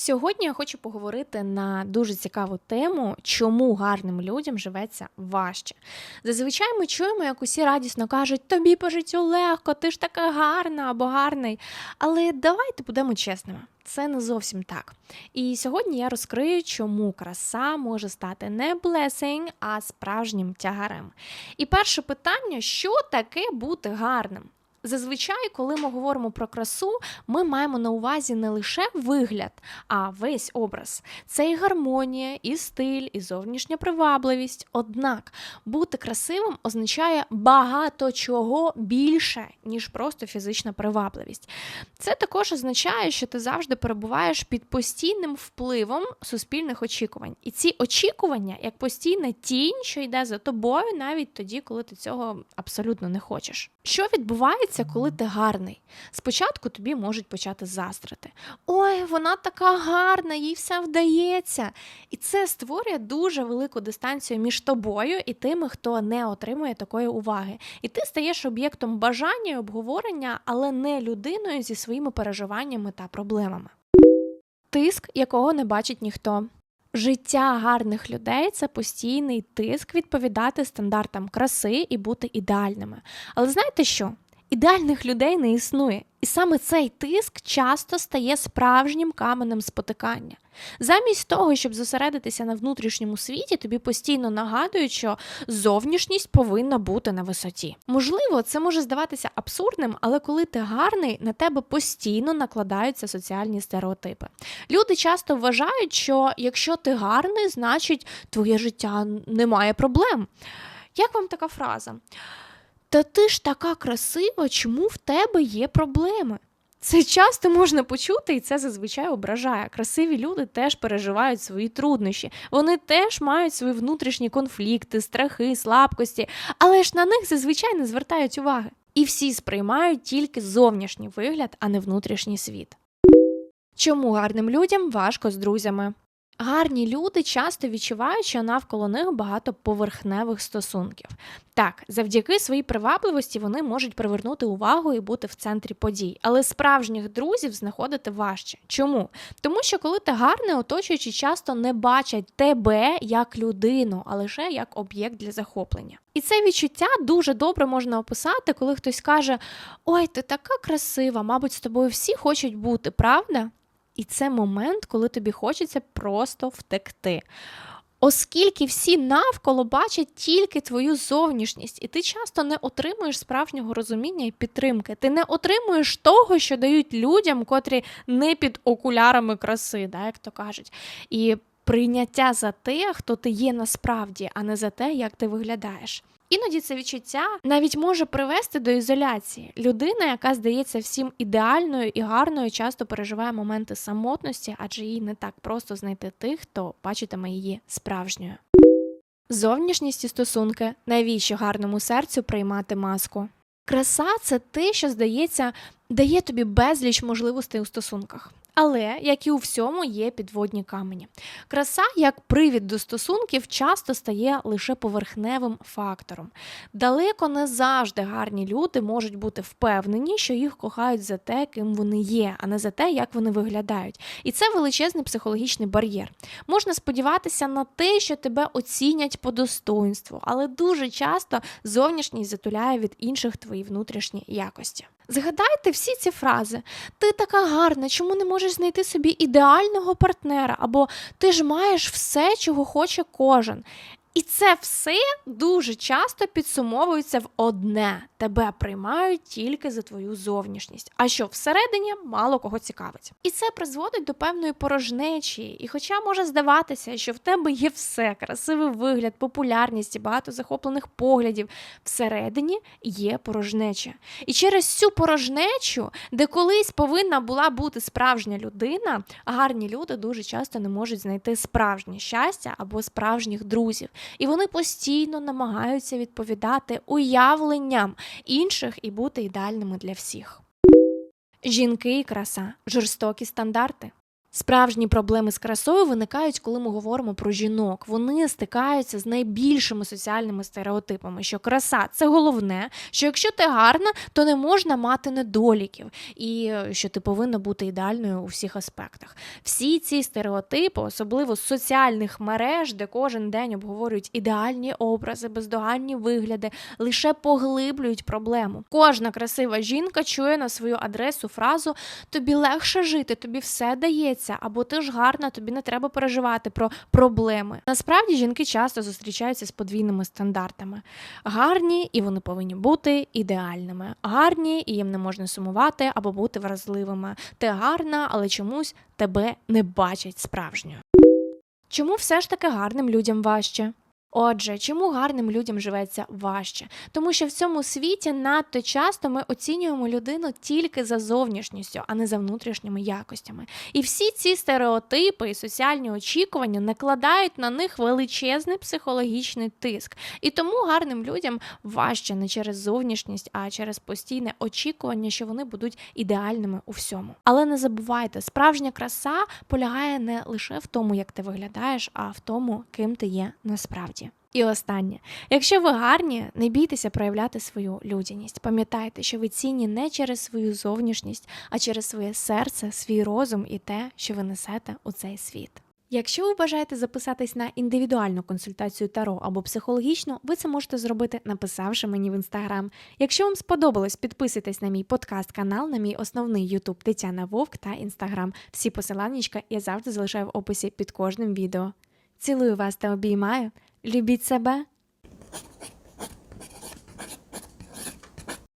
Сьогодні я хочу поговорити на дуже цікаву тему, чому гарним людям живеться важче. Зазвичай ми чуємо, як усі радісно кажуть, тобі по життю легко, ти ж така гарна або гарний. Але давайте будемо чесними. Це не зовсім так. І сьогодні я розкрию, чому краса може стати не blessing, а справжнім тягарем. І перше питання: що таке бути гарним? Зазвичай, коли ми говоримо про красу, ми маємо на увазі не лише вигляд, а весь образ. Це і гармонія, і стиль, і зовнішня привабливість. Однак бути красивим означає багато чого більше, ніж просто фізична привабливість. Це також означає, що ти завжди перебуваєш під постійним впливом суспільних очікувань. І ці очікування як постійна тінь, що йде за тобою, навіть тоді, коли ти цього абсолютно не хочеш. Що відбувається, коли ти гарний? Спочатку тобі можуть почати заздрити. Ой, вона така гарна, їй все вдається. І це створює дуже велику дистанцію між тобою і тими, хто не отримує такої уваги. І ти стаєш об'єктом бажання і обговорення, але не людиною зі своїми переживаннями та проблемами. Тиск, якого не бачить ніхто. Життя гарних людей це постійний тиск відповідати стандартам краси і бути ідеальними. Але знаєте що? Ідеальних людей не існує, і саме цей тиск часто стає справжнім каменем спотикання. Замість того, щоб зосередитися на внутрішньому світі, тобі постійно нагадують, що зовнішність повинна бути на висоті. Можливо, це може здаватися абсурдним, але коли ти гарний, на тебе постійно накладаються соціальні стереотипи. Люди часто вважають, що якщо ти гарний, значить твоє життя не має проблем. Як вам така фраза? Та ти ж така красива, чому в тебе є проблеми? Це часто можна почути, і це зазвичай ображає. Красиві люди теж переживають свої труднощі. Вони теж мають свої внутрішні конфлікти, страхи, слабкості, але ж на них зазвичай не звертають уваги. І всі сприймають тільки зовнішній вигляд, а не внутрішній світ. Чому гарним людям важко з друзями? Гарні люди часто відчувають, що навколо них багато поверхневих стосунків. Так, завдяки своїй привабливості вони можуть привернути увагу і бути в центрі подій, але справжніх друзів знаходити важче. Чому? Тому що коли ти гарний, оточуючи часто не бачать тебе як людину, а лише як об'єкт для захоплення. І це відчуття дуже добре можна описати, коли хтось каже: Ой, ти така красива, мабуть, з тобою всі хочуть бути, правда? І це момент, коли тобі хочеться просто втекти. Оскільки всі навколо бачать тільки твою зовнішність, і ти часто не отримуєш справжнього розуміння і підтримки. Ти не отримуєш того, що дають людям, котрі не під окулярами краси, да, як то кажуть. І прийняття за те, хто ти є насправді, а не за те, як ти виглядаєш. Іноді це відчуття навіть може привести до ізоляції. Людина, яка здається всім ідеальною і гарною, часто переживає моменти самотності, адже їй не так просто знайти тих, хто бачитиме її справжньою. Зовнішність і стосунки навіщо гарному серцю приймати маску? Краса це те, що здається, дає тобі безліч можливостей у стосунках. Але, як і у всьому, є підводні камені. Краса, як привід до стосунків, часто стає лише поверхневим фактором. Далеко не завжди гарні люди можуть бути впевнені, що їх кохають за те, ким вони є, а не за те, як вони виглядають. І це величезний психологічний бар'єр. Можна сподіватися на те, що тебе оцінять по достоинству, але дуже часто зовнішність затуляє від інших твої внутрішні якості. Згадайте всі ці фрази: ти така гарна, чому не можеш знайти собі ідеального партнера? Або ти ж маєш все, чого хоче кожен. І це все дуже часто підсумовується в одне: тебе приймають тільки за твою зовнішність, а що всередині мало кого цікавить. І це призводить до певної порожнечі. І, хоча може здаватися, що в тебе є все, красивий вигляд, популярність і багато захоплених поглядів, всередині є порожнеча. І через цю порожнечу, де колись повинна була бути справжня людина, гарні люди дуже часто не можуть знайти справжнє щастя або справжніх друзів і вони постійно намагаються відповідати уявленням інших і бути ідеальними для всіх. Жінки і краса, жорстокі стандарти. Справжні проблеми з красою виникають, коли ми говоримо про жінок. Вони стикаються з найбільшими соціальними стереотипами, що краса це головне, що якщо ти гарна, то не можна мати недоліків, і е, що ти повинна бути ідеальною у всіх аспектах. Всі ці стереотипи, особливо з соціальних мереж, де кожен день обговорюють ідеальні образи, бездоганні вигляди, лише поглиблюють проблему. Кожна красива жінка чує на свою адресу фразу тобі легше жити, тобі все дається, або ти ж гарна, тобі не треба переживати про проблеми. Насправді жінки часто зустрічаються з подвійними стандартами. Гарні, і вони повинні бути ідеальними. Гарні, і їм не можна сумувати або бути вразливими. Ти гарна, але чомусь тебе не бачать справжньою. Чому все ж таки гарним людям важче? Отже, чому гарним людям живеться важче? Тому що в цьому світі надто часто ми оцінюємо людину тільки за зовнішністю, а не за внутрішніми якостями. І всі ці стереотипи і соціальні очікування накладають на них величезний психологічний тиск. І тому гарним людям важче не через зовнішність, а через постійне очікування, що вони будуть ідеальними у всьому. Але не забувайте, справжня краса полягає не лише в тому, як ти виглядаєш, а в тому, ким ти є насправді. І останнє, якщо ви гарні, не бійтеся проявляти свою людяність. Пам'ятайте, що ви цінні не через свою зовнішність, а через своє серце, свій розум і те, що ви несете у цей світ. Якщо ви бажаєте записатись на індивідуальну консультацію Таро або психологічну, ви це можете зробити, написавши мені в інстаграм. Якщо вам сподобалось, підписуйтесь на мій подкаст-канал, на мій основний Ютуб Тетяна Вовк та інстаграм. Всі посиланнячка я завжди залишаю в описі під кожним відео. Цілую вас та обіймаю. Любіть себе.